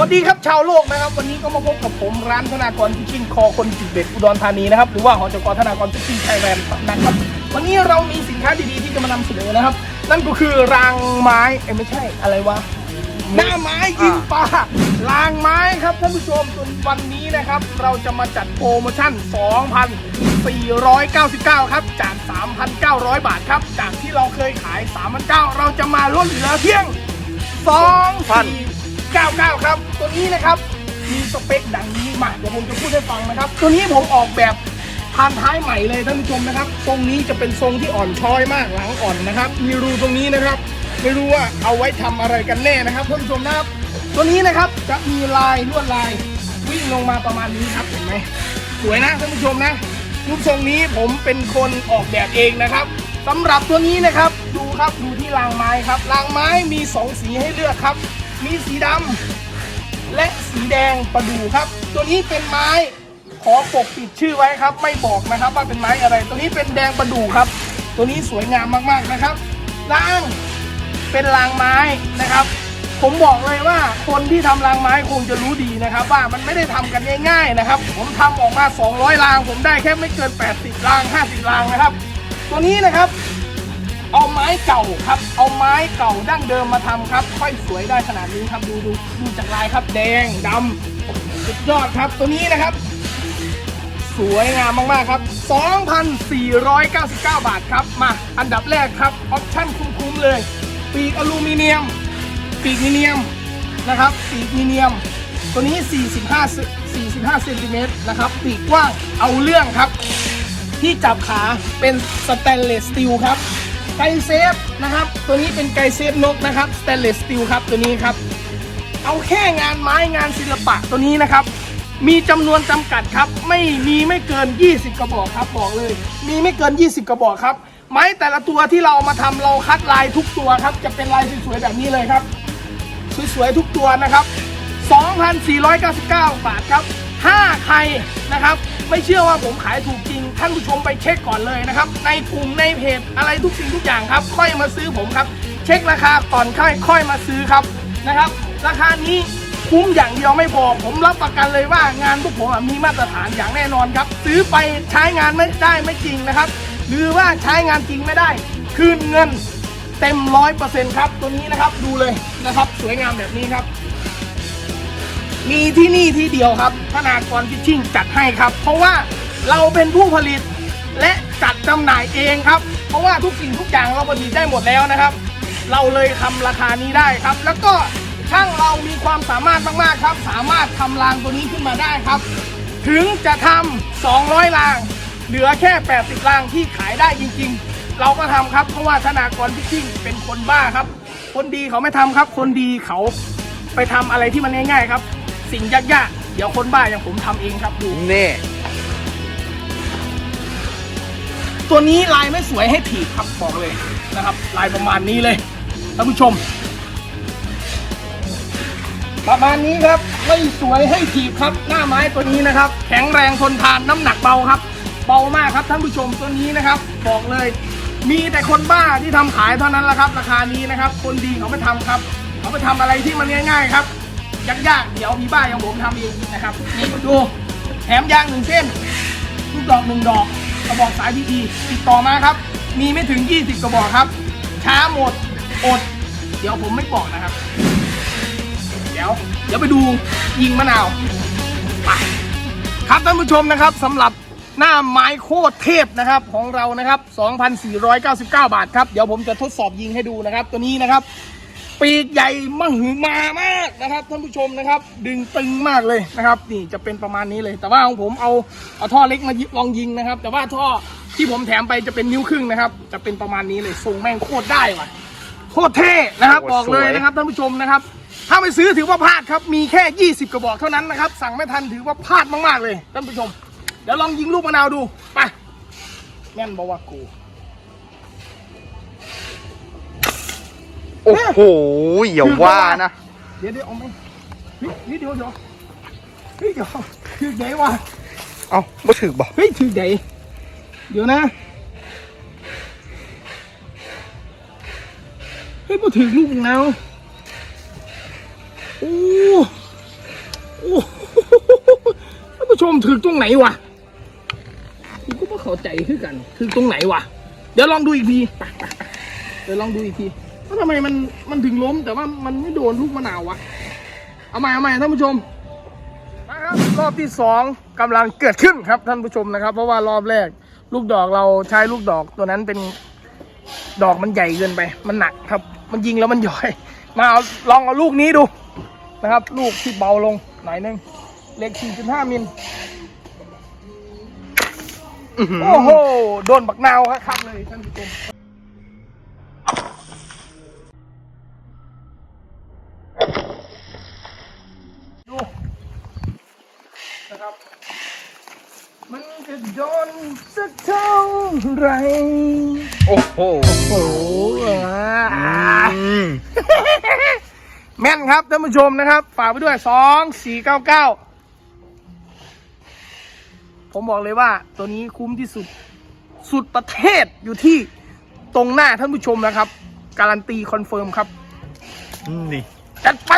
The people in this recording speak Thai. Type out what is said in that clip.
วัสดีครับชาวโลกนะครับ วันนี้ก็มาพบกับผมร้านธนากรฟิชชิ่งคอคนจิตเด็ดอุดรธานีนะครับหรือว่าหอจกธนากรฟิชชิ่ไทยแลนด์นะครับวันนี้เรามีสินค้าดีๆที่จะมานำเสนอนะครับ นั่นก็คือรางไม้เอ้ยไม่ใช่อะไรวะหน้าไม้ยิงปลารางไม้ครับท่านผู้ชมจนวันนี้นะครับ เราจะมาจัดโปรโมชั่น 2,499 ครับ จาก 3,900 บาทครับ จากที่เราเคยขาย 3,900 เราจะมาลดเหลือเพียง 99 ครับ ตัวนี้นะครับมีสเปคดังนี้มาเดี๋ยวผมจะพูดให้ฟังนะครับ ตัวนี้ผมออกแบบทานท้ายใหม่เลยท่านผู้ชมนะครับ ทรงนี้จะเป็นทรงที่อ่อนช้อยมากหลังอ่อนนะครับ มีรูตรงนี้นะครับ ไม่รู้ว่าเอาไว้ทำอะไรกันแน่นะครับท่านผู้ชมนะครับ ตัวนี้นะครับจะมีลายลวดลายวิ่งลงมาประมาณนี้ครับเห็นไหมสวยนะท่านผู้ชมนะรูปทรงนี้ผมเป็นคนออกแบบเองนะครับสำหรับตัวนี้นะครับ ดูครับดูที่รางไม้ครับรางไม้มีสองสีให้เลือกครับ มีสีดำและสีแดงประดู่ครับ ตัวนี้เป็นไม้ขอปกปิดชื่อไว้ครับ ไม่บอกนะครับว่าเป็นไม้อะไร ตัวนี้เป็นแดงประดู่ครับ ตัวนี้สวยงามมากๆนะครับรางเป็นรางไม้นะครับ ผมบอกเลยว่าคนที่ทำรางไม้คงจะรู้ดีนะครับ ว่ามันไม่ได้ทำกันง่ายๆนะครับ ผมทำออกมา 200ราง ผมได้แค่ไม่เกิน 80ราง 50รางนะครับ ตัวนี้นะครับ เอาไม้เก่าครับ เอาไม้เก่าดั้งเดิมมาทำครับ ค่อยสวยได้ขนาดนี้ครับดูดูดูจากลายครับ แดงดำสุดยอดครับตัวนี้นะครับ สวยงามมากๆครับ 2,499 บาทครับ มาอันดับแรกครับออปชั่นคุ้มๆเลย ปีกอลูมิเนียม ปีกมิเนียมนะครับ ปีกมิเนียม ตัวนี้ 45 45เซนติเมตรนะครับปีกกว้างเอาเรื่องครับ ที่จับขาเป็นสแตนเลสสตีลครับ ไกเซฟนะครับ ตัวนี้เป็นไกเซฟนกนะครับสแตนเลสสตีลครับตัวนี้ครับ เอาแค่งานไม้งานศิลปะตัวนี้นะครับ มีจำนวนจำกัดครับ ไม่มีไม่เกิน 20 กระบอกครับบอกเลย มีไม่เกิน 20 กระบอกครับ ไม้แต่ละตัวที่เรามาทำเราคัดลายทุกตัวครับ จะเป็นลายสวยๆแบบนี้เลยครับ สวยๆทุกตัวนะครับ 2,499 บาทครับ ถ้าใครนะครับ ไม่เชื่อว่าผมขายถูกจริง ท่านผู้ชมไปเช็คก่อนเลยนะครับ ในกลุ่มในเพจอะไรทุกสิ่งทุกอย่างครับ ค่อยมาซื้อผมครับ เช็คราคาก่อนค่อยค่อยมาซื้อครับนะครับ ราคานี้คุ้มอย่างเดียวไม่พอ ผมรับประกันเลยว่างานพวกผมมีมาตรฐานอย่างแน่นอนครับ ซื้อไปใช้งานไม่ได้ไม่จริงนะครับ หรือว่าใช้งานจริงไม่ได้ คืนเงินเต็มร้อยเปอร์เซ็นต์ครับ ตัวนี้นะครับดูเลยนะครับ สวยงามแบบนี้ครับ มีที่นี่ที่เดียวครับธนากรฟิชชิ่งจัดให้ครับ เพราะว่าเราเป็นผู้ผลิตและจัดจำหน่ายเองครับ เพราะว่าทุกสิ่งทุกอย่างเราผลิตได้หมดแล้วนะครับ เราเลยทำราคานี้ได้ครับ แล้วก็ช่างเรามีความสามารถมากๆครับ สามารถทำรางตัวนี้ขึ้นมาได้ครับ ถึงจะทำ200ราง เหลือแค่ 80รางที่ขายได้จริง ๆ เราก็ทำครับ เพราะว่าธนากรพิชชิ่งเป็นคนบ้าครับ คนดีเขาไม่ทำครับ คนดีเขาไปทำอะไรที่มันง่ายๆครับ สิ่งยากๆ เดี๋ยวคนบ้าอย่างผมทำเองครับดูนี่ตัวนี้ลายไม่สวยให้ถีบครับบอกเลยนะครับ ลายประมาณนี้เลยท่านผู้ชม ประมาณนี้ครับไม่สวยให้ถีบครับ หน้าไม้ตัวนี้นะครับ แข็งแรงทนทานน้ำหนักเบาครับ เบามากครับท่านผู้ชมตัวนี้นะครับ บอกเลย มีแต่คนบ้าที่ทำขายเท่านั้นแหละครับ ราคานี้นะครับ คนดีเขาไม่ทำครับ เขาไปทำอะไรที่มันง่ายๆครับ ยากเดี๋ยวมีบ้าอย่างผมทำเองนะครับนี่ดูแถมยางหนึ่งเส้นลูกดอกหนึ่งดอกกระบอกสายพีอีติดต่อมาครับ มีไม่ถึง 20 กระบอกครับ ช้าหมดอด เดี๋ยวผมไม่บอกนะครับ เดี๋ยว เดี๋ยวไปดูยิงมะนาวไปครับท่านผู้ชมนะครับสำหรับหน้าไม้โคตรเทพนะครับของเรานะครับ 2,499 บาทครับ เดี๋ยวผมจะทดสอบยิงให้ดูนะครับ ตัวนี้นะครับ ปีกใหญ่มหึมามากนะครับท่านผู้ชมนะครับ ดึงตึงมากเลยนะครับ นี่จะเป็นประมาณนี้เลย แต่ว่าของผมเอาเอาท่อเล็กมายิลองยิงนะครับ แต่ว่าท่อที่ผมแถมไปจะเป็นนิ้วครึ่งนะครับ จะเป็นประมาณนี้เลยทรงแม่งโคตรได้ว่ะโคตรเท่นะครับโคตรบอกเลยสวยนะครับท่านผู้ชมนะครับ ถ้าไม่ซื้อถือว่าพลาดครับมีแค่ 20 กระบอกเท่านั้นนะครับ สั่งไม่ทันถือว่าพลาดมากๆเลยท่านผู้ชมเดี๋ยวลองยิงลูกมะนาวดูไปแม่นบอกว่ากู โอ้โหอย่าว่านะ เดี๋ยวเดี๋ยวเอาไหมเฮ้ยเฮ้ยเดี๋ยวเดี๋ยวเฮ้ยเดี๋ยวถือไหนวะเอาไม่ถึกบ่เฮ้ยถือไหนเดี๋ยวนะเฮ้ยมาถือลูกมะนาวโอ้ท่านผู้ชมถึงตรงไหนวะกูก็ไม่เข้าใจคือกันถึงตรงไหนวะเดี๋ยวลองดูอีกทีเดี๋ยวลองดูอีกที ว่าทำไมมันมันถึงล้มแต่ว่ามันไม่โดนลูกมะนาววะ เอาใหม่เอาใหม่ท่านผู้ชมนะครับรอบที่สองกำลังเกิดขึ้นครับท่านผู้ชมนะครับ เพราะว่ารอบแรกลูกดอกเราใช้ลูกดอกตัวนั้นเป็นดอกมันใหญ่เกินไป มันหนักครับ มันยิงแล้วมันย่อย มาเอาลองเอาลูกนี้ดูนะครับ ลูกที่เบาลงหน่อยนึงเล็ก 4.5 มิลอื้อหือโอ้โห โดนบักนาวครับเลยท่านผู้ชม นะครับ มันจะโดนสักเท่าไหรโอ้โหโอ้โหอืมแม่นครับท่านผู้ชมนะครับ ฝากไปด้วยสองสี่เก้าเก้าผมบอกเลยว่าตัวนี้คุ้มที่สุดสุดประเทศอยู่ที่ตรงหน้าท่านผู้ชมนะครับ การันตีคอนเฟิร์มครับ นี่จัดไป